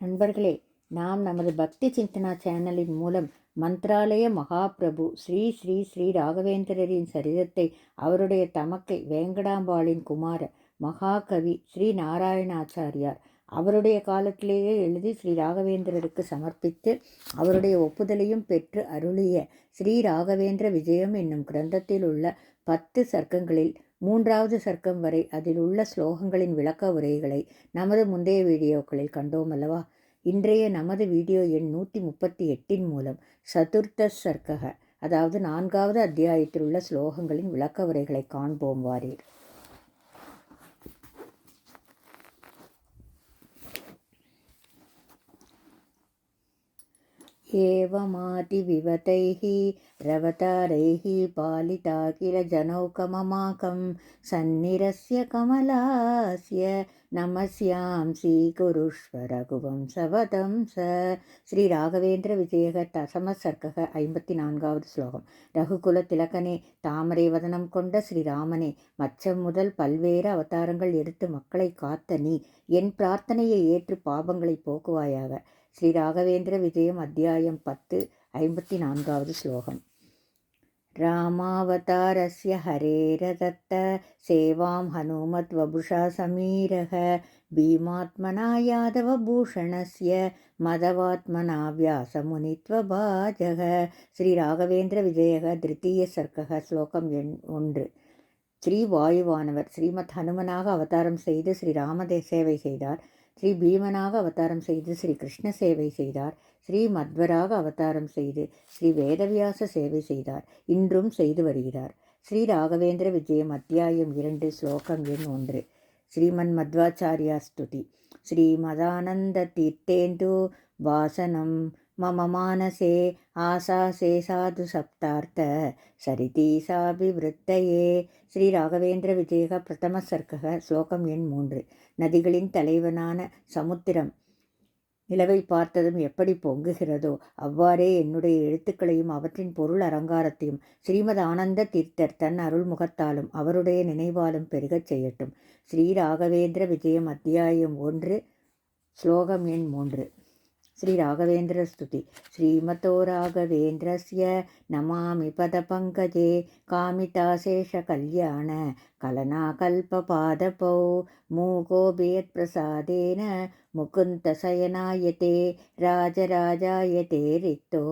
நண்பர்களே நாம் நமது பக்தி சிந்தனா சேனலின் மூலம் மந்த்ராலய மகாபிரபு ஸ்ரீ ஸ்ரீ ஸ்ரீ ராகவேந்திரரின் சரிதத்தை அவருடைய தமக்கை வேங்கடாம்பாளின் குமார மகாகவி ஸ்ரீ நாராயணாச்சாரியார் அவருடைய காலத்திலேயே எழுதி ஸ்ரீ ராகவேந்திரருக்கு சமர்ப்பித்து அவருடைய ஒப்புதலையும் பெற்று அருளிய ஸ்ரீ ராகவேந்திர விஜயம் என்னும் கிரந்தத்தில் உள்ள பத்து சர்க்கங்களில் மூன்றாவது சர்க்கம் வரை அதில் உள்ள ஸ்லோகங்களின் விளக்க உரைகளை நமது முந்தைய வீடியோக்களில் கண்டோம் அல்லவா? இன்றைய நமது வீடியோ எண் நூற்றி முப்பத்தி எட்டின் மூலம் சதுர்த்த சர்க்கக அதாவது நான்காவது அத்தியாயத்தில் உள்ள ஸ்லோகங்களின் விளக்க உரைகளை காண்போம் வாரீர். एवमातिविवतैः रवतारैः पालिता किल जनौकममाकं सन्निरस्य कमलास्य நமஸ்யாம் ஸ்ரீகுருஷ்வ ரகுவம்சவதம் ச ஸ்ரீ ராகவேந்திர விஜயக தசம சர்க்கக ஐம்பத்தி நான்காவது ஸ்லோகம் ரகுகுல திலகனே தாமரை வதனம் கொண்ட ஸ்ரீராமனே மச்சம் முதல் பல்வேறு அவதாரங்கள் எடுத்து மக்களை காத்த நீ என் பிரார்த்தனையை ஏற்று பாபங்களை போக்குவாயாக ஸ்ரீ ராகவேந்திர விஜயம் அத்தியாயம் பத்து ஐம்பத்தி நான்காவது ஸ்லோகம் रामावतारस्य हरेरदत्त सेवां हनुमद्वपुषा समीरः भीमात्मना यादवभूषणस्य मदवात्मना व्यासमुनित्वभाजः ஸ்ரீராகவேந்திரவிஜயக திருத்தீய சர்க்கக ஸ்லோகம் எண் ஒன்று ஸ்ரீ வாயுவானவர் ஸ்ரீமத் ஹனுமனாக அவதாரம் செய்து ஸ்ரீ ராமதே சேவை செய்தார் ஸ்ரீ பீமனாக அவதாரம் செய்து ஸ்ரீ கிருஷ்ண சேவை செய்தார். ஸ்ரீ மத்வராக அவதாரம் செய்து ஸ்ரீ வேதவியாச சேவை செய்தார். இன்றும் செய்து வருகிறார். ஸ்ரீ ராகவேந்திர விஜயம் அத்தியாயம் இரண்டு ஸ்லோகம் எண் ஒன்று. ஸ்ரீமன் மத்வாச்சாரியா ஸ்துதி. ஸ்ரீமதானந்த தீர்த்தேந்து வாசனம். मम मानसे आसासे சாது சப்தார்த்த சரிதீசாபிவிருத்தையே ஸ்ரீ ராகவேந்திர விஜயக பிரதம சர்க்கக ஸ்லோகம் எண் மூன்று. நதிகளின் தலைவனான சமுத்திரம் நிலவை பார்த்ததும் எப்படி பொங்குகிறதோ அவ்வாறே என்னுடைய எழுத்துக்களையும் அவற்றின் பொருள் அலங்காரத்தையும் ஸ்ரீமத் ஆனந்த தீர்த்தர் தன் அருள்முகத்தாலும் அவருடைய நினைவாலும் பெருகச் செய்யட்டும். ஸ்ரீ ராகவேந்திர விஜயம் அத்தியாயம் ஒன்று ஸ்லோகம் எண் மூன்று. श्रीराघवेन्द्रस्तुति श्रीमतो राघवेन्द्रस्य नमामि पदपङ्कजे कामिताशेषकल्याण कलनाकल्पपादपौ मूकोऽपि यत्प्रसादेन मुकुन्दशयनायते राजराजायते रिक्तो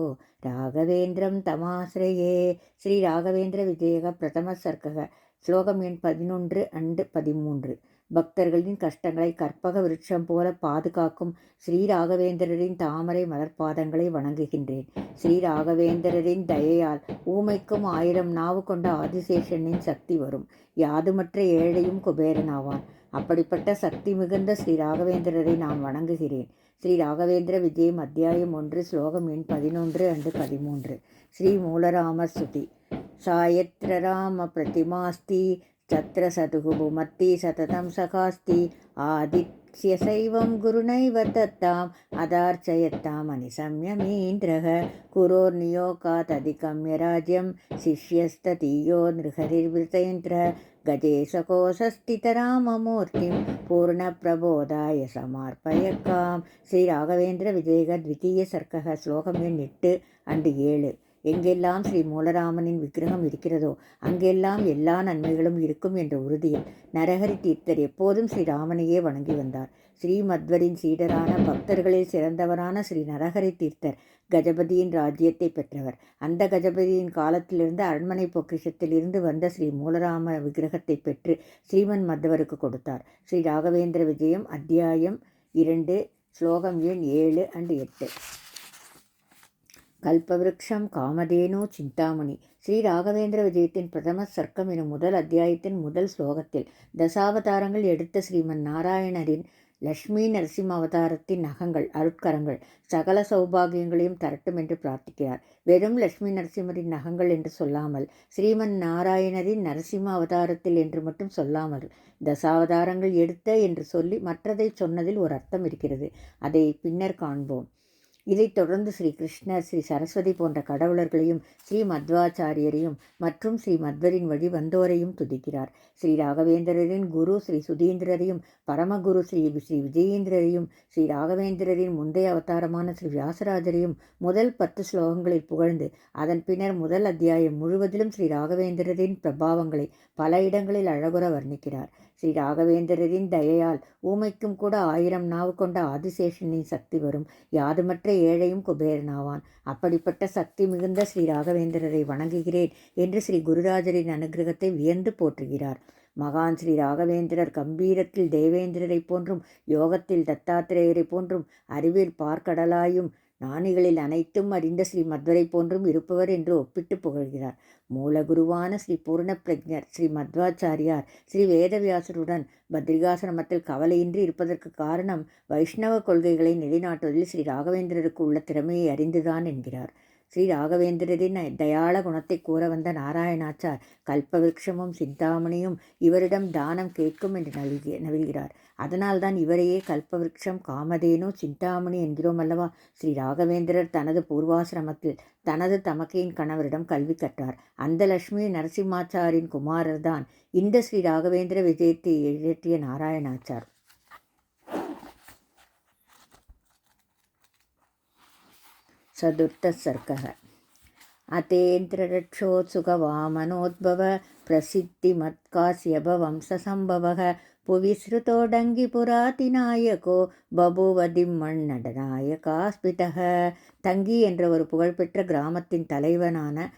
ராகவேந்திரம் தமாசிரயே ஸ்ரீ ராகவேந்திர விஜயக பிரதம சர்க்கக ஸ்லோகம் எண் பதினொன்று அண்டு பதிமூன்று பக்தர்களின் கஷ்டங்களை கற்பக விருட்சம் போல பாதுகாக்கும் ஸ்ரீ ராகவேந்திரரின் தாமரை மலர்பாதங்களை வணங்குகின்றேன். ஸ்ரீ ராகவேந்திரரின் தயையால் ஊமைக்கும் ஆயிரம் நாவு கொண்ட ஆதிசேஷனின் சக்தி வரும். யாதுமற்ற ஏழையும் குபேரனாவான். அப்படிப்பட்ட சக்தி மிகுந்த ஸ்ரீ ராகவேந்திரரை நான் வணங்குகிறேன். ஸ்ரீ ராகவேந்திர விஜயம் அத்தியாயம் ஒன்று ஸ்லோகம் எண் பதினொன்று அன்று பதிமூன்று. ஸ்ரீ மூலராமர் சுதி. சாயத்ர ராம பிரதிமாஸ்தி तत्र सतुः सततं सखास्ति आदित्यशैवं गुरुणैव दत्ताम् अदार्चयत्तामनिसंयमीन्द्रः कुरोर्नियोगादधिगम्य राज्यं शिष्यस्ततीयो नृहरिर्वृतेन्द्र गजे सकोसस्थितराममूर्तिं पूर्णप्रबोधाय समर्पयकां श्रीराघवेन्द्रविजयगद्वितीयसर्कः श्लोकम् எட்டு அண்டு ஏழு எங்கெல்லாம் ஸ்ரீ மூலராமனின் விக்கிரகம் இருக்கிறதோ அங்கெல்லாம் எல்லா நன்மைகளும் இருக்கும் என்ற உறுதியில் நரஹரி தீர்த்தர் எப்போதும் ஸ்ரீராமனையே வணங்கி வந்தார். ஸ்ரீமத்வரின் சீடரான பக்தர்களில் சிறந்தவரான ஸ்ரீ நரஹரி தீர்த்தர் கஜபதியின் ராஜ்யத்தை பெற்றவர். அந்த கஜபதியின் காலத்திலிருந்து அரண்மனை பொக்கிஷத்தில் இருந்து வந்த ஸ்ரீ மூலராம விக்கிரகத்தை பெற்று ஸ்ரீமன் மத்வருக்கு கொடுத்தார். ஸ்ரீ ராகவேந்திர விஜயம் அத்தியாயம் இரண்டு ஸ்லோகம் எண் ஏழு அண்டு எட்டு. கல்பவிருக்ஷம் காமதேனு சிந்தாமணி. ஸ்ரீ ராகவேந்திர விஜயத்தின் பிரதம சர்க்கம் எனும் முதல் அத்தியாயத்தின் முதல் ஸ்லோகத்தில் தசாவதாரங்கள் எடுத்த ஸ்ரீமன் நாராயணரின் லக்ஷ்மி நரசிம்ம அவதாரத்தின் நகங்கள் அருட்கரங்கள் சகல சௌபாகியங்களையும் தரட்டும் என்று பிரார்த்திக்கிறார். வெறும் லக்ஷ்மி நரசிம்மரின் நகங்கள் என்று சொல்லாமல் ஸ்ரீமன் நாராயணரின் நரசிம்ம அவதாரத்தில் என்று மட்டும் சொல்லாமல் தசாவதாரங்கள் எடுத்த என்று சொல்லி மற்றதை சொன்னதில் ஒரு அர்த்தம் இருக்கிறது. அதை பின்னர் காண்போம். இதைத் தொடர்ந்து ஸ்ரீ கிருஷ்ணர் ஸ்ரீ சரஸ்வதி போன்ற கடவுளர்களையும் ஸ்ரீ மத்வாச்சாரியரையும் மற்றும் ஸ்ரீ மத்வரின் வழி வந்தோரையும் துதிக்கிறார். ஸ்ரீ ராகவேந்திரரின் குரு ஸ்ரீ சுதீந்திரரையும் பரமகுரு ஸ்ரீ ஸ்ரீ விஜயேந்திரரையும் ஸ்ரீ ராகவேந்திரரின் முந்தைய அவதாரமான ஸ்ரீ வியாசராஜரையும் முதல் பத்து ஸ்லோகங்களில் புகழ்ந்து அதன் பின்னர் முதல் அத்தியாயம் முழுவதிலும் ஸ்ரீ ராகவேந்திரரின் பிரபாவங்களை பல இடங்களில் அழகுற வர்ணிக்கிறார். ஸ்ரீ ராகவேந்திரரின் தயையால் ஊமைக்கும் கூட ஆயிரம் நாவு கொண்ட ஆதிசேஷனின் சக்தி வரும். யாதுமற்ற ஏழையும் குபேரனாவான். அப்படிப்பட்ட சக்தி மிகுந்த ஸ்ரீ ராகவேந்திரரை வணங்குகிறேன் என்று ஸ்ரீ குருராஜரின் அனுகிரகத்தை வியந்து போற்றுகிறார். மகான் ஸ்ரீ ராகவேந்திரர் கம்பீரத்தில் தேவேந்திரரை போன்றும் யோகத்தில் தத்தாத்திரேயரை போன்றும் அறிவில் பார்க்கடலாயும் ஞானிகளில் அனைத்தும் அறிந்த ஸ்ரீ மத்வரை போன்றும் இருப்பவர் என்று ஒப்பிட்டு புகழ்கிறார். மூலகுருவான ஸ்ரீ பூர்ண பிரஜர் ஸ்ரீ மத்வாச்சாரியார் ஸ்ரீ வேதவியாசருடன் பத்ரிகாசிரமத்தில் கவலையின்றி இருப்பதற்கு காரணம் வைஷ்ணவ கொள்கைகளை நிலைநாட்டுவதில் ஸ்ரீ ராகவேந்திரருக்கு உள்ள திறமையை அறிந்துதான் என்கிறார். ஸ்ரீ ராகவேந்திரரின் தயாள குணத்தை கூற வந்த நாராயணாச்சார் கல்பவிருஷமும் சிந்தாமணியும் இவரிடம் தானம் கேட்கும் என்று நல்கி நவிழ்கிறார் அதனால்தான் இவரையே கல்பவிருஷம் காமதேனு சிந்தாமணி என்கிறோம் அல்லவா ஸ்ரீ ராகவேந்திரர் தனது பூர்வாசிரமத்தில் தனது தமக்கையின் கணவரிடம் கல்வி கற்றார் அந்த லட்சுமி நரசிம்மாச்சாரின் குமாரர் தான் இந்த ஸ்ரீ ராகவேந்திர விஜயத்தை இயற்றிய நாராயணாச்சார் चतुर्थसर्गः अतेन्द्ररक्षोत्सुकवामनोद्भव प्रसिद्धिमत्कास्यभवंससम्भवः புவிஸ்ருதோடங்கிபுராதிநாயகோ பபுவதிம்மண்ணடநாயகாஸ்பிதக தங்கி என்ற ஒரு புகழ்பெற்ற கிராமத்தின் தலைவனான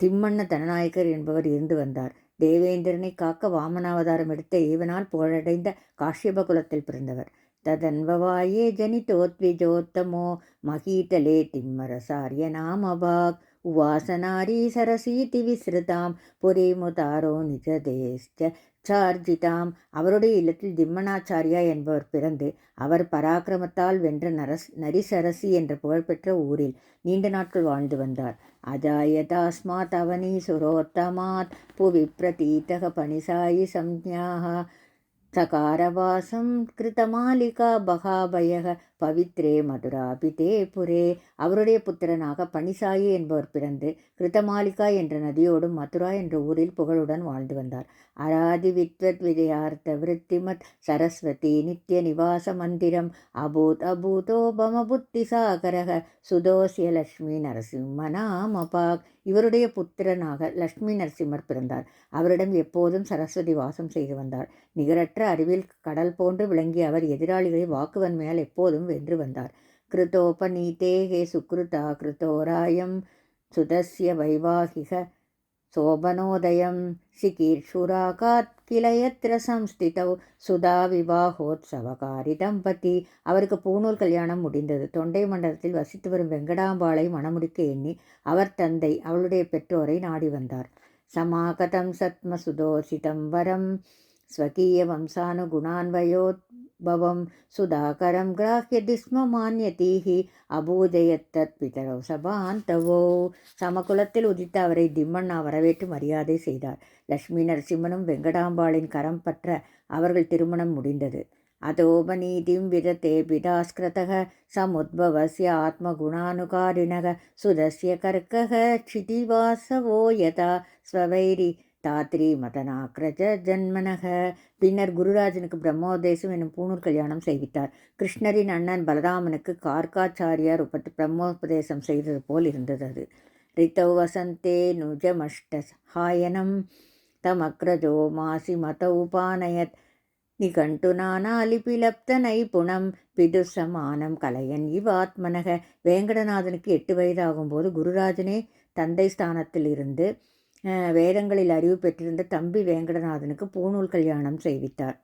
திம்மண்ண தனநாயகர் என்பவர் இருந்து வந்தார் தேவேந்திரனை காக்க வாமனாவதாரம் எடுத்த இவனால் புகழடைந்த காஷ்யப குலத்தில் பிறந்தவர் ததன்வவாயே ஜனிதோத்விஜோத்தமோ மகீதலே திம்மரசாரிய நாமபாக் உவாசனாரி சரசீதி விசிருதாம் புரிமுதாரோ நிஜதேஷ்ட சார்ஜிதாம் அவருடைய இல்லத்தில் திம்மனாச்சாரியா என்பவர் பிறந்து அவர் பராக்கிரமத்தால் வென்ற நரஸ் நரிசரசி என்ற புகழ்பெற்ற ஊரில் நீண்ட நாட்கள் வாழ்ந்து வந்தார். அஜாயதாஸ்மாத் அவனி சுரோத்தமாத் புவி பிரதீதக பணிசாயி சம்ஞாக சகாரவாசம் கிருதமாலிகா பகாபயக பவித்ரே மதுராபிதே புரே. அவருடைய புத்திரனாக பனிசாயி என்பவர் பிறந்து கிருதமாலிகா என்ற நதியோடும் மதுரா என்ற ஊரில் புகழுடன் வாழ்ந்து வந்தார். அராதி வித்வத் விஜயார்த்த விருத்திமத் சரஸ்வதி நித்திய நிவாச மந்திரம் அபூத் அபூதோபம புத்தி சாகரக சுதோசிய லக்ஷ்மி நரசிம்ம அபாக் இவருடைய புத்திரனாக லக்ஷ்மி நரசிம்மர் பிறந்தார். அவரிடம் எப்போதும் சரஸ்வதி வாசம் செய்து வந்தார். நிகரற்ற அறிவில் கடல் போன்று விளங்கிய அவர் எதிராளிகளை வாக்குவன்மையால் எப்போதும் வென்று வந்தார். கிருத்தோபநீதேகே சுக்ருதா கிருத்தோராயம் சுதஸ்ய வைவாகிக சோபனோதயம் சிகீர்ஷுராகாத் கிளையத்திர சம்ஸ்திதௌ சுதா விவாகோத்சவகாரி தம்பதி அவருக்கு பூநூல் கல்யாணம் முடிந்தது. தொண்டை மண்டலத்தில் வசித்து வரும் வெங்கடாம்பாளை மணமுடிக்க எண்ணி அவர் தந்தை அவளுடைய பெற்றோரை நாடி வந்தார். சமாகதம் சத்மசுதோசிதம் வரம் स्वकीयवंशानुगुणान्वयोद्भवं सुधाकरं ग्राह्यति स्म मान्यतीः அபூஜயத்தத் பிதரோ சபாந்தவோ சமகுலத்தில் உதித்த அவரை திம்மண்ணா வரவேற்று மரியாதை செய்தார் லக்ஷ்மி நரசிம்மனும் வெங்கடாம்பாளின் கரம் பற்ற அவர்கள் திருமணம் முடிந்தது अतोपनीतिं विदते पितास्कृतः समुद्भवस्य आत्मगुणानुकारिणः सुदस्य कर्कः क्षितिवासवो यथा स्ववैरि தாத்ரி மதனாக்ரஜ ஜன்மனக. பின்னர் குருராஜனுக்கு பிரம்மோதேசம் என்னும் பூணூர் கல்யாணம் செய்வித்தார் கிருஷ்ணரின் அண்ணன் பலராமனுக்கு கார்காச்சாரியார் உபத்து பிரம்மோபதேசம் செய்தது போல் இருந்தது. அது ரித்தௌ வசந்தே நுஜமஷ்ட சஹாயனம் தமக்ரஜோ மாசி மத உபானயத். நிகண்டுனானாலிபிலப்த நைபுணம் பிதுசமானம் கலையன் இவாத்மனக வேங்கடநாதனுக்கு எட்டு வயதாகும்போது குருராஜனே தந்தை ஸ்தானத்தில் இருந்து வேதங்களில் அறிவு பெற்றிருந்த தம்பி வேங்கடநாதனுக்கு பூநூல் கல்யாணம் செய்வித்தார்.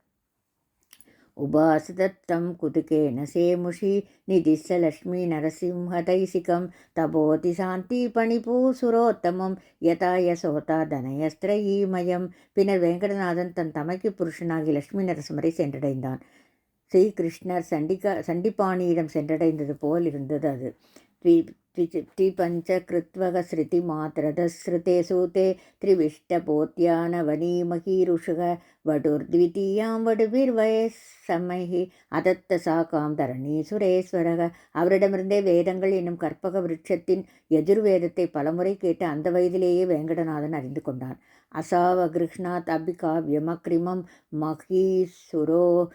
உபாசதத்தம் குதுகேன சேமுஷி நிதிச லக்ஷ்மி நரசிம்ஹதைசிகம் தபோதி சாந்தி பணிபூ சுரோத்தமம் யதா யசோதா தனயஸ்திரயீமயம் பின்னர் வேங்கடநாதன் தன் தமைக்கு புருஷனாகி லக்ஷ்மி நரசிம்மரை சென்றடைந்தான். ஸ்ரீகிருஷ்ணர் சண்டிகா சண்டிபாணியிடம் சென்றடைந்தது போல் இருந்தது அது. त्रिपञ्चकृत्वगसृतिमात्रदश्रुते सूते त्रिविष्टपोत्यानवनीमहीरुषः वटुर्द्वितीयां வடுவிர்வயசமைः அதத்த சாகாம் தரணி சுரேஸ்வரக அவரிடமிருந்தே வேதங்கள் என்னும் கற்பக விருட்சத்தின் எதிர்வேதத்தை பலமுறை கேட்டு அந்த வயதிலேயே வேங்கடநாதன் அறிந்து கொண்டான் அசாவ கிருஷ்ணாத் அபிகாவியமக்ரிமம் மகீசுரோ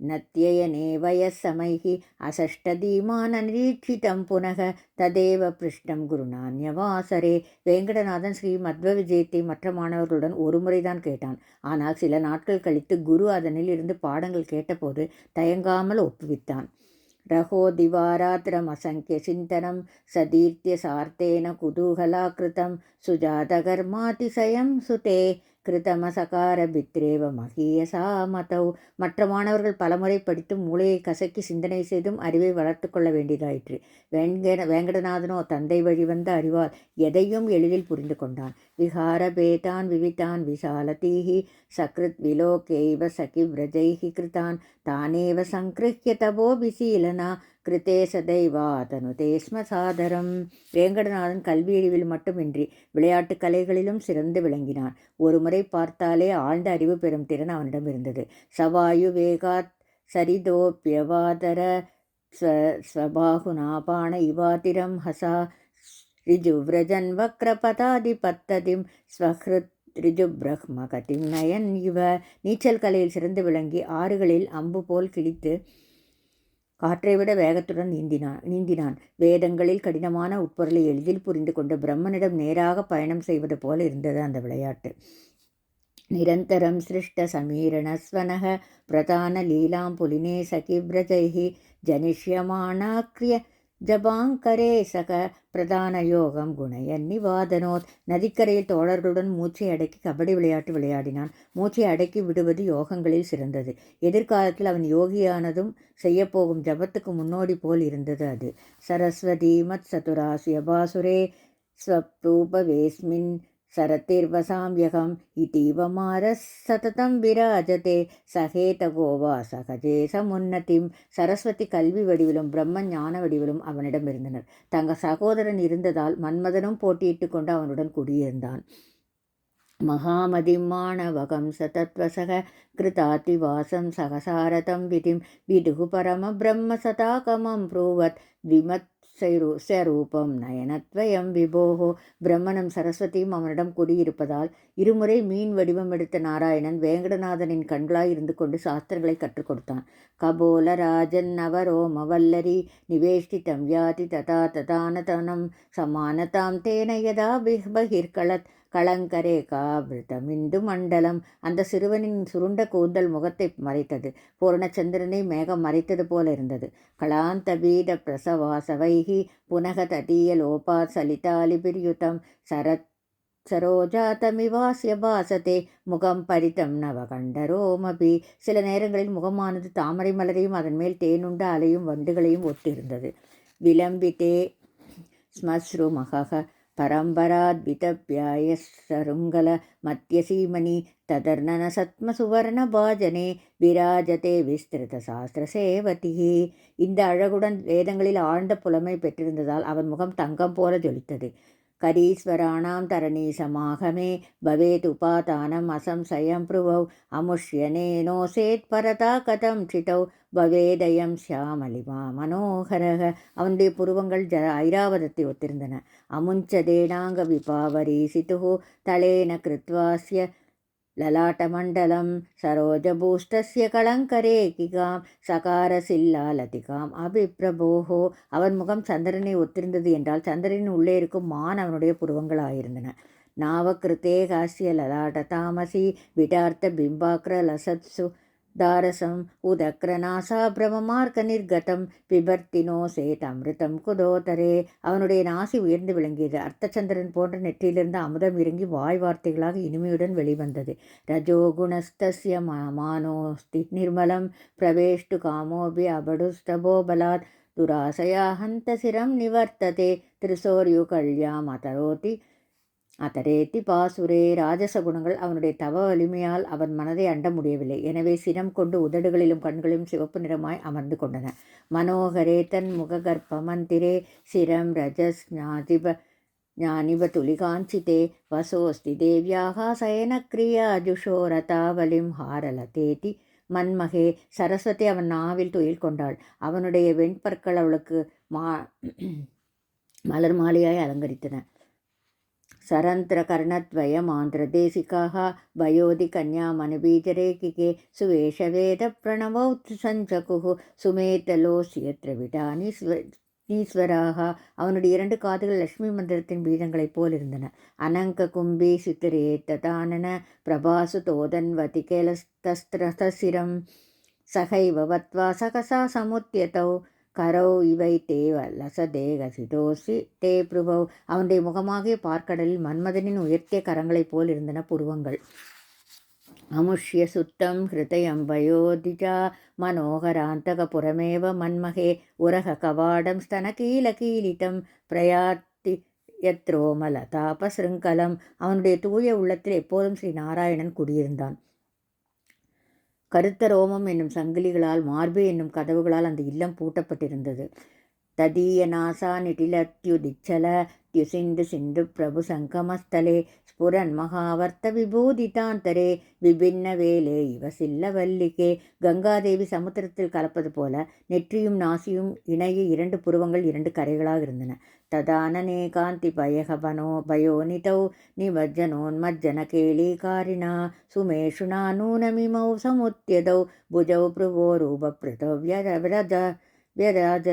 नत्ययने वयस्समैः अषष्टधीमाननिरीक्षितं पुनः ததேவ பிருஷ்டம் குருநான்யவாசரே வேங்கடநாதன் ஸ்ரீ மத்வ விஜயத்தை மற்ற மாணவர்களுடன் ஒரு முறைதான் கேட்டான் ஆனால் சில நாட்கள் கழித்து குரு அதனில் இருந்து பாடங்கள் கேட்டபோது தயங்காமல் ஒப்புவித்தான் रहो दिवारात्रमसङ्ख्यचिन्तनं सदीर्त्य सार्थेन कुतूहलाकृतं सुजातकर्मातिशयं सुते கிருதமசகார பித்ரேவ மகியசா மதௌ. மற்ற மாணவர்கள் பலமுறை படித்து மூளையை கசக்கி சிந்தனை செய்தும் அறிவை வளர்த்து கொள்ள வேண்டியதாயிற்று. வேங்கட வேங்கடநாதனோ தந்தை வழி வந்த அறிவால் எதையும் எளிதில் புரிந்து கொண்டான். விஹார பேதான் விவிதான் விசாலதீஹி சக்ருத் விலோகேவ சகி விரஜைஹி கிருதான் தானேவ சங்கிருஹிய தபோ கிருத்தே சதைவா சதைவாதனுதே ஸ்ம சாதரம் வேங்கடநாதன் கல்வியறிவில் மட்டுமின்றி விளையாட்டு கலைகளிலும் சிறந்து விளங்கினான். ஒரு முறை பார்த்தாலே ஆழ்ந்த அறிவு பெறும் திறன் அவனிடம் இருந்தது. சவாயு வேகாத் சரிதோப்பியவாதர ஸ்வபாகுநாபான இவாதிரம் ஹசா ரிஜுவ்ரஜன் வக்ரபதாதிபத்ததிம் ஸ்வஹ்ருத் ரிஜு பிரஹ்ம கதிம் நயன் இவ நீச்சல் கலையில் சிறந்து விளங்கி ஆறுகளில் அம்பு போல் கிழித்து காற்றை விட வேகத்துடன் நீந்தினான் நீந்தினான். வேதங்களில் கடினமான உட்பொருளை எளிதில் புரிந்து கொண்டு பிரம்மனிடம் நேராக பயணம் செய்வது போல இருந்தது அந்த விளையாட்டு. நிரந்தரம் சிருஷ்ட சமீரணஸ்வனக பிரதான லீலாம் புலினே சகிவ்ரஜைः ஜனிஷ்யமானாக்ரிய ஜபாங்கரே சக பிரதான யோகம் குணயன் நிவாதனோத். நதிக்கரையில் தோழர்களுடன் மூச்சை அடக்கி கபடி விளையாட்டு விளையாடினான். மூச்சை அடக்கி விடுவது யோகங்களில் சிறந்தது. எதிர்காலத்தில் அவன் யோகியானதும் செய்யப்போகும் ஜபத்துக்கு முன்னோடி போல் இருந்தது அது. சரஸ்வதி மத் சதுராசியபாசுரே ஸ்வப்ரூபவேஸ்மின் सरतिर्वसाम्यहम् इतीव मारः சததம் விராஜதே சகேதகோவா சகஜே சமுன்னதிம் சரஸ்வதி கல்வி வடிவிலும் பிரம்ம ஞான வடிவிலும் அவனிடம் இருந்தனர் தங்க சகோதரன் இருந்ததால் மன்மதனும் போட்டியிட்டு கொண்டு அவனுடன் குடியிருந்தான் महामदिमाणवकं सतत्वसः कृतातिवासं सहसारतं विधिं विदुः परमब्रह्मसताकमं ब्रूवत् சைரு சரூபம் நயனத்வயம் விபோகோ. பிரம்மனும் சரஸ்வதியும் அவனிடம் கூடியிருப்பதால் இருமுறை மீன் வடிவம் எடுத்த நாராயணன் வேங்கடநாதனின் கண்களாய் இருந்து கொண்டு சாஸ்திரங்களை கற்றுக் கொடுத்தான். கபோல ராஜன் நவரோம வல்லரி நிவேஷ்டிதம் யாதி ததா ததானதனம் சமானதாம் தேன யதா பகிர்களத் களங்கரே காவிருத்தமிந்து மண்டலம். அந்த சிறுவனின் சுருண்ட கூந்தல் முகத்தை மறைத்தது. பூர்ணச்சந்திரனை மேகம் மறைத்தது போல இருந்தது. கலாந்தபீத வீத பிரசவாசவைகி புனக ததீய லோபா சலிதாலிபிரியுதம் சரத் சரோஜாதமிவாசிய பாசத்தே முகம் பரிதம் நவகண்டரோமபி சில நேரங்களில் முகமானது தாமரை மலரையும் அதன் மேல் தேனுண்ட அலையும் வண்டுகளையும் ஒத்திருந்தது விளம்பித்தே ஸ்மஸ்ருமக परम्पराद्वितव्यायसरुङ्गलमत्यसीमनि ததர்ணனசத்மசுவர்ணபாஜனே விராஜதே விஸ்திருத சாஸ்திர சேவதிகி இந்த அழகுடன் வேதங்களில் ஆழ்ந்த புலமை பெற்றிருந்ததால் அவன் முகம் தங்கம் போல ஜொலித்தது கரீஸ்வராணாம் தரணீசமாகமே பவேத் உபாதானம் அசம்சயம் புருவௌ அமுஷ்யனேனோசேத் பரதா கதம் சிதௌ பவேதயம் ஷியாமலிமா மனோகரக அவனுடைய புருவங்கள் ஜ ஐராவதத்தை ஒத்திருந்தன அமுஞ்சதேனாங்க விபாவரி சிதுகு தலேன கிருத்வாஸ்ய ललाटमण्डलं सरोजभूष्टस्य கலங்கரேகிகாம் சகாரசில்லாலதிகாம் அபிப்பிரபோஹோ அவன் முகம் சந்திரனை ஒத்திருந்தது என்றால் சந்திரனின் உள்ளே இருக்கும் மான் அவனுடைய புருவங்களாயிருந்தன நாவக்கிருத்தே காசிய லலாட்ட தாமசி விடார்த்த பிம்பாக்ர லசத்சு தாரசம் உதக்ரநாசாபிரமமார்க்க நிர்கதம் பிபர்த்தினோ சேத் அமிர்தம் குதோதரே. அவனுடைய நாசி உயர்ந்து விளங்கியது. அர்த்தச்சந்திரன் போன்ற நெற்றியிலிருந்து அமுதம் இறங்கி வாய் வார்த்தைகளாக இனிமையுடன் வெளிவந்தது. ரஜோகுணஸ்தஸ்ய மானோஸ்தி நிர்மலம் பிரவேஷ்டு காமோபி அபடுஸ்தபோபலாத் துராசயா ஹந்த சிரம் நிவர்த்ததே. திருசோர்யு கல்யாம் அத்தரேத்தி பாசுரே ராஜச குணங்கள் அவனுடைய தவ வலிமையால் அவன் மனதை அண்ட முடியவில்லை. எனவே சினம் கொண்டு உதடுகளிலும் கண்களிலும் சிவப்பு நிறமாய் அமர்ந்து கொண்டன. மனோகரே தன் முககர்ப்ப மந்திரே சிரம் ரஜஸ் ஞாதிப ஞானிப துலிகாஞ்சிதே வசோஸ்தி தேவியாக சயனக்ரியா ஜுஷோ ரதாவலிம் ஹாரலதேதி மன்மகே சரஸ்வதி அவன் நாவில் துயில் கொண்டாள். அவனுடைய வெண்பற்கள் அவளுக்கு மா மலர் மாலையாய் அலங்கரித்தன. सरन्त्रकर्णद्वयमान्ध्रदेशिकाः वयोधि कन्यामनुबीजरेकिके सुवेशवेदप्रणवौ सञ्जकुः சுமேதலோசியத்ர விடானி ஈஸ்வராக அவனுடைய இரண்டு காதுகள் லட்சுமி மந்திரத்தின் பீடங்களைப் போல் இருந்தன அனங்க கும்பி சித்திரே ததானன பிரபாசு தோதன்வதி கேலஸ்திரம் சகைவ வத்வா சகசா சமுத்தியதௌ கரோ இவை தேவ லசதேகசிதோசி தே புருவவ் அவனுடைய முகமாகிய பார்க்கடலில் மன்மதனின் உயர்த்திய கரங்களைப் போல் இருந்தன புருவங்கள். அமுஷ்ய சுத்தம் ஹிருதயம் வயோதிஜா மனோகராந்தகபுரமேவ மன்மகே உரக கவாடம் ஸ்தனகீலகீலிதம் பிரயாத்தி யத்ரோமலதாபசிருங்கலம் அவனுடைய தூய உள்ளத்தில் எப்போதும் ஸ்ரீ நாராயணன் குடியிருந்தான். கருத்த ரோமம் என்னும் சங்கிலிகளால் மார்பு என்னும் கதவுகளால் அந்த இல்லம் பூட்டப்பட்டிருந்தது. ததீய நாசா நிட்டிலத்யுதிச்சல த்யுசிந்து சிந்து பிரபு சங்கமஸ்தலே ஸ்புரன் மகாவர்த்த விபூதிதாந்தரே விபின்ன வேலே இவ சில்லவல்லிகே கங்காதேவி சமுத்திரத்தில் கலப்பது போல நெற்றியும் நாசியும் இணைய இரண்டு புருவங்கள் இரண்டு கரைகளாக இருந்தன. ததானனே காந்தி பயகபனோ பயோனிதௌ நிமஜ்ஜனோன்மஜ்ஜன கேளீகாரிணா சுமேஷுனா நூனமிமௌ சமுத்தியதௌ புஜௌ புருவோ ரூபப்ருதௌ விரஜ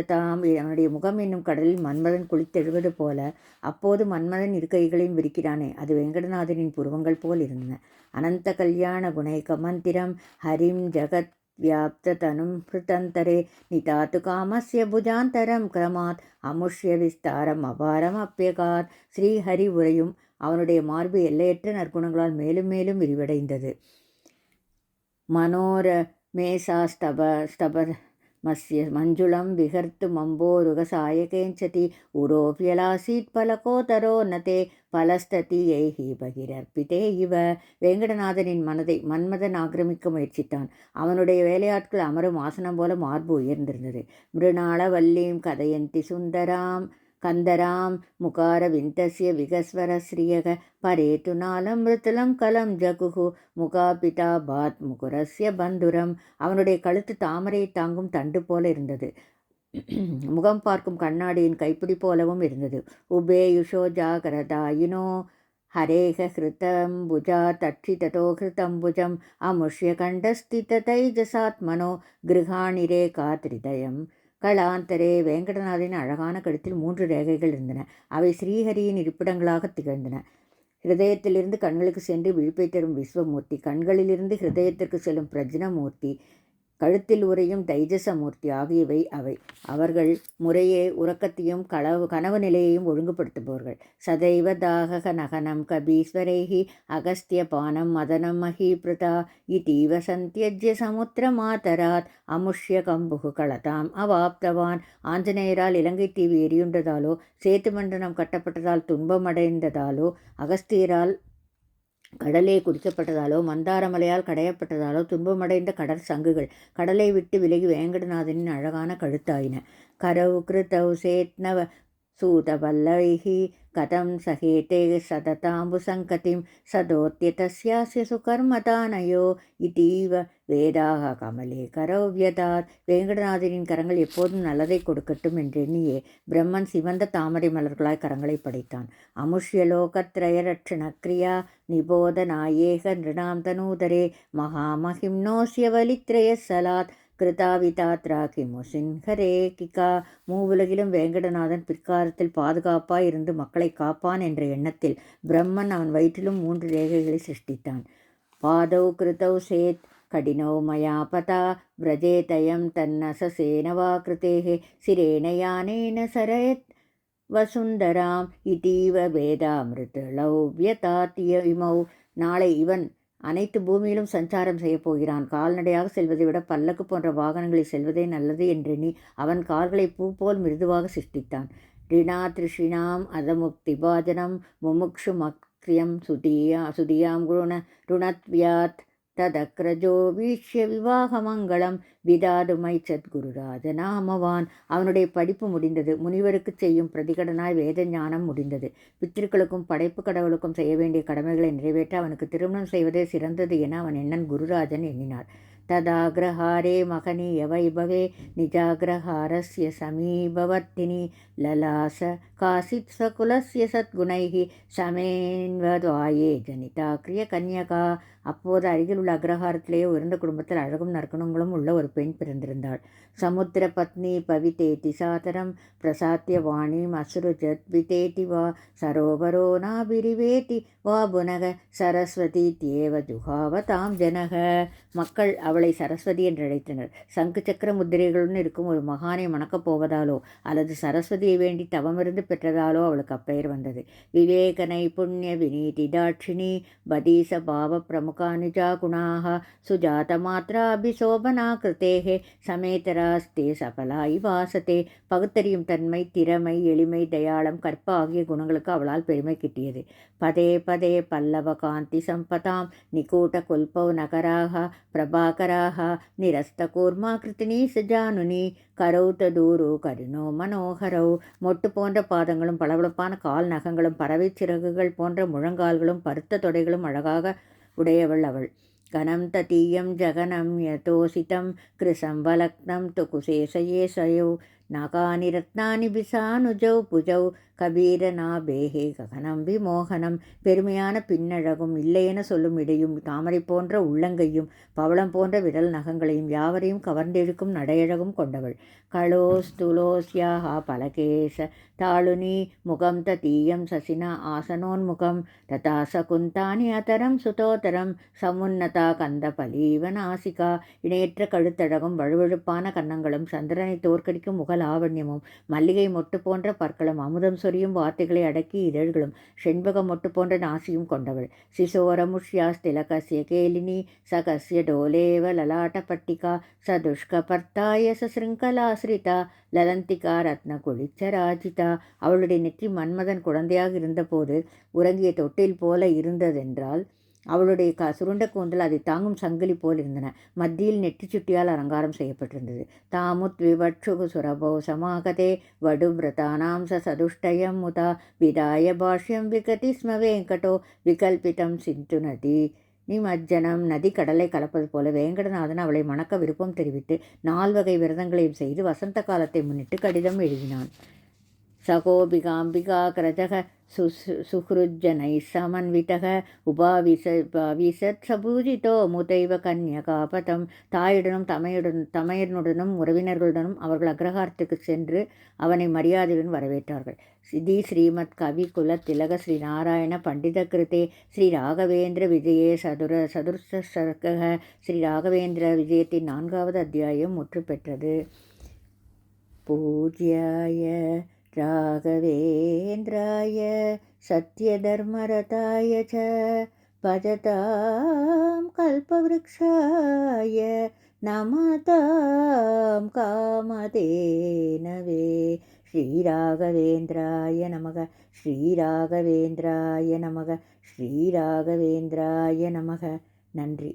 அவனுடைய முகம் என்னும் கடலில் மன்மதன் குளித்தெழுவது போல அப்போது மன்மதன் இருக்கைகளையும் விரிக்கிறானே. அது வெங்கடநாதனின் புருவங்கள் போல் இருந்தன. அனந்த கல்யாண குணைக மந்திரம் ஹரிம் ஜகத் வியாப்த தனும் ஹிருதந்தரே. நிதாத்து காமஸ்ய புஜாந்தரம் கிரமாத் அமுஷ்ய விஸ்தாரம் அபாரம் அப்பியகாத் ஸ்ரீஹரி உரையும் அவனுடைய மார்பு எல்லையற்ற நற்குணங்களால் மேலும் மேலும் விரிவடைந்தது. மனோர மேசா ஸ்தப ஸ்தப मस्य मञ्जुलं विहर्तु मम्बोरुगसायकेञ्चति उरोऽप्यलासीत् फलकोतरो न ते பலஸ்ததியைஹி பகிரர்ப்பித்தே இவ வேங்கடநாதனின் மனதை மன்மதன் ஆக்கிரமிக்க முயற்சித்தான் அவனுடைய வேலையாட்கள் அமரும் ஆசனம் போல மார்பு உயர்ந்திருந்தது மிருணாள வல்லீம் கதையந்தி சுந்தராம் கந்தராம் முகாரவிந்தஸ்ய விகஸ்வரஸ்ரியக பரேத்து நாலம் மிருத்துலம் கலம் ஜகுகு முகாபிதா பாத் முகுரஸ்ய பந்துரம் அவனுடைய கழுத்து தாமரை தாங்கும் தண்டு போல இருந்தது முகம் பார்க்கும் கண்ணாடியின் கைப்பிடி போலவும் இருந்தது உபேயுஷோ ஜாகரதாயினோ हरेह हृतम्बुजा तक्षिततो हृतम्बुजम् अमुष्य कण्ठस्थिततैजसात्मनो गृहाणिरे कात्रिदयम् கலாந்தரே வேங்கடநாதன் அழகான கழுத்தில் மூன்று ரேகைகள் இருந்தன. அவை ஸ்ரீஹரியின் இருப்பிடங்களாக திகழ்ந்தன. ஹிருதயத்திலிருந்து கண்களுக்கு சென்று விழிப்பை தரும் விஸ்வமூர்த்தி கண்களிலிருந்து ஹிருதயத்திற்கு செல்லும் பிரஜ்னமூர்த்தி கழுத்தில் உரையும் தைஜசமூர்த்தி ஆகியவை அவை. அவர்கள் முறையே உறக்கத்தையும் களவு கனவு நிலையையும் ஒழுங்குபடுத்துபவர்கள். சதைவ தாகக நகனம் கபீஸ்வரைஹி அகஸ்திய பானம் மதனம் மகீபிருதா இதீவ சந்தியஜ்ய சமுத்திர மாதராத் அமுஷ்ய கம்புகு களதாம் அவாப்தவான். ஆஞ்சநேயரால் இலங்கை தீவு எரியுண்டதாலோ சேத்து மண்டனம் கட்டப்பட்டதால் துன்பமடைந்ததாலோ அகஸ்தியரால் கடலே குடிக்கப்பட்டதாலோ மந்தாரமலையால் கடையப்பட்டதாலோ துன்பமடைந்த கடற் சங்குகள் கடலை விட்டு விலகி வேங்கடநாதனின் அழகான கழுத்தாயின. கரவு கிருத்தவு சேத்னவ சூத வல்லைஹி கதம் சகேதே சததாம்பு சங்கதிம் சதோத்திய தஸ்யாசிய சுகர்மதானயோ இதீவ வேதாக கமலே. கரவ்யதாத் வேங்கடநாதனின் கரங்கள் எப்போதும் நல்லதை கொடுக்கட்டும் என்றெண்ணியே பிரம்மன் சிவந்த தாமரை மலர்களாய் கரங்களை படைத்தான். அமுஷ்யலோகத்ரயரட்சண கிரியா நிபோத நாயேக நிருணாம் தனூதரே மகாமஹிம்னோசிய வலித்ரய சலாத் கிருதாவிதாத்ரா கிமு சின்ஹரே கிகா. மூவுலகிலும் வேங்கடநாதன் பிற்காலத்தில் பாதுகாப்பாய் இருந்து மக்களை காப்பான் என்ற எண்ணத்தில் பிரம்மன் அவன் வயிற்றிலும் மூன்று ரேகைகளை சிருஷ்டித்தான். பாதௌ கிருதௌ சேத் कठिनो मया पता व्रजेतयं तन्नससेन वा कृतेः सिरेण यानेन सरयत् वसुन्दराम् इतीव वेदामृतलौ व्यतातिय इमौ நாளை இவன் அனைத்து பூமியிலும் சஞ்சாரம் செய்யப் போகிறான் கால்நடையாக செல்வதை விட பல்லக்கு போன்ற வாகனங்களில் செல்வதே நல்லது என்றெண்ணி அவன் கால்களை பூ போல் மிருதுவாக சிருஷ்டித்தான் ரிணா திருஷினாம் அதமுக்தி பாஜனம் முமுக்ஷு மக் श्रियं सुदीया सुदीयां ऋण ததக்ரஜோ வீழ்ச்சிய விவாக மங்களம். விதாதுமை சத்குருராஜனாமவான் அவனுடைய படிப்பு முடிந்தது. முனிவருக்கு செய்யும் பிரதிகடனாய் வேத ஞானம் முடிந்தது. பித்திருக்களுக்கும் படைப்பு கடவுளுக்கும் செய்ய வேண்டிய கடமைகளை நிறைவேற்ற அவனுக்கு திருமணம் செய்வதே சிறந்தது என அவன் எண்ணன் குருராஜன் எண்ணினார் ததாகிரஹாரே மகனி எவைபவே நிஜாகிரஹாரஸ்ய சமீபவர்த்தினி. ललास काचित् स्वकुलस्य सद्गुणैः சமேன்வதாயே ஜனிதா கிரிய கன்யகா அப்போது அருகில் உள்ள அக்ரஹாரத்திலேயே உயர்ந்த குடும்பத்தில் அழகும் நற்குணங்களும் உள்ள ஒரு பெண் பிறந்திருந்தாள் சமுத்திர பத்னி பவிதேதி சாதரம் பிரசாத்திய வாணிம் அசுருஜத் விதேதி வா சரோவரோ நாபிரிவேதி வா புனக சரஸ்வதி தியேவ ஜுகாவதாம் ஜனக மக்கள் அவளை சரஸ்வதி என்று அழைத்தனர் சங்கு சக்கர முத்திரைகளுடன் இருக்கும் ஒரு மகானை மணக்கப் போவதாலோ அல்லது சரஸ்வதியை வேண்டி தவமிருந்து பெற்றதாலோ அவளுக்கு அப்பெயர் வந்தது. விவேக புண்ணிய வினீதி தாட்சிணி பதீச பாவ பிரமுகானுஜா குணாக சுஜாத மாத்திராபிசோபனா கிருத்தேகே சமேதராஸ்தே சபலா இவாசத்தே பகுத்தறியும் தன்மை திறமை எளிமை தயாளம் கற்ப ஆகிய குணங்களுக்கு அவளால் பெருமை கிட்டியது. பதே பதே பல்லவ காந்தி சம்பதாம் நிகூட்ட குல்பவ் நகராக பிரபாகராக நிரஸ்தகூர்மாகிருத்தினி சஜானுனி கரௌத்த தூரு கருணோ மனோகரோ மொட்டு போன்ற பாதங்களும் பளபளப்பான கால் நகங்களும் பறவை சிறகுகள் போன்ற முழங்கால்களும் பருத்த தொடைகளும் அழகாக உடையவள் அவள். கனம் தீயம் ஜகனம் யதோசிதம் கிருசம் வலக்னம் து குசேசயே சயோ நகானி ரத்னானி பிசானுஜௌ புஜௌ கபீரநாபேகே ககனம் விமோகனம் பெருமையான பின்னழகும் இல்லையென சொல்லும் இடையும் தாமரை போன்ற உள்ளங்கையும் பவளம் போன்ற விரல் நகங்களையும் யாவரையும் கவர்ந்தெழுக்கும் நடையழகும் கொண்டவள். களோஸ்துலோஸ்யாஹா பலகேச தாளுனி முகம் தீயம் சசினா ஆசனோன்முகம் ததா சகுந்தானி அதரம் சுதோதரம் சமுன்னதா கந்த பலீவநாசிகா இணையற்ற கழுத்தழகும் வழுவழுப்பான கன்னங்களும் சந்திரனை தோற்கடிக்கும் முக லாவண்யமும் மல்லிகை மொட்டு போன்ற பற்களும் அமுதம் சொரியும் வார்த்தைகளை அடக்கி இதழ்களும் செண்பக மொட்டு போன்ற நாசியும் கொண்டவள். சிசோரமுஷ்யாஸ்திலகசிய கேலினி சகசிய டோலேவ லலாட்ட பட்டிகா சதுஷ்க பர்த்தாய சசிருங்கலாசிரிதா லலந்திகா ரத்ன குளிச்சராஜிதா அவளுடைய நெற்றி மன்மதன் குழந்தையாக இருந்தபோது உறங்கிய தொட்டில் போல இருந்ததென்றால் அவளுடைய க சுருண்ட கூந்தல் அதை தாங்கும் சங்கிலி போல் இருந்தன. மத்தியில் நெற்றி சுட்டியால் அலங்காரம் செய்யப்பட்டிருந்தது. தாமுத் விவட்சு சுரபோ சமாகதே வடுவிரதானாம் ச சதுஷ்டயம் முதா. விதாய பாஷ்யம் விகதி ஸ்ம வெங்கடோ. விகல்பிதம் சிந்து நதி. நிமஜ்ஜனம் நதி கடலை கலப்பது போல வேங்கடநாதன் அவளை மணக்க விருப்பம் தெரிவித்து நால்வகை விரதங்களையும் செய்து வசந்த காலத்தை முன்னிட்டு கடிதம் எழுதினான். சகோபிகாம்பிகாகிரஜக சு சுஹ்ருஜனைः समन्वितः உபாவிச உபாவிசத் சபூஜிதோ முதைவ கன்யகாபதம் தாயுடனும் தமையுடன் தமையனுடனும் உறவினர்களுடனும் அவர்கள் அக்ரஹாரத்துக்கு சென்று அவனை மரியாதையுடன் வரவேற்றார்கள் சிதி ஸ்ரீமத் கவி குல திலக ஸ்ரீ நாராயண பண்டித கிருதே ஸ்ரீ ராகவேந்திர விஜயே சதுர சதுர்ச சர்க்கக ஸ்ரீ ராகவேந்திர விஜயத்தின் நான்காவது அத்தியாயம் முற்று பெற்றது பூஜ்யாய राघवेन्द्राय सत्यधर्मरताय च भजतां कल्पवृक्षाय नमतां कामधेनवे श्रीराघवेन्द्राय नमः श्रीराघवेन्द्राय नमः श्रीराघवेन्द्राय नमः नन्रि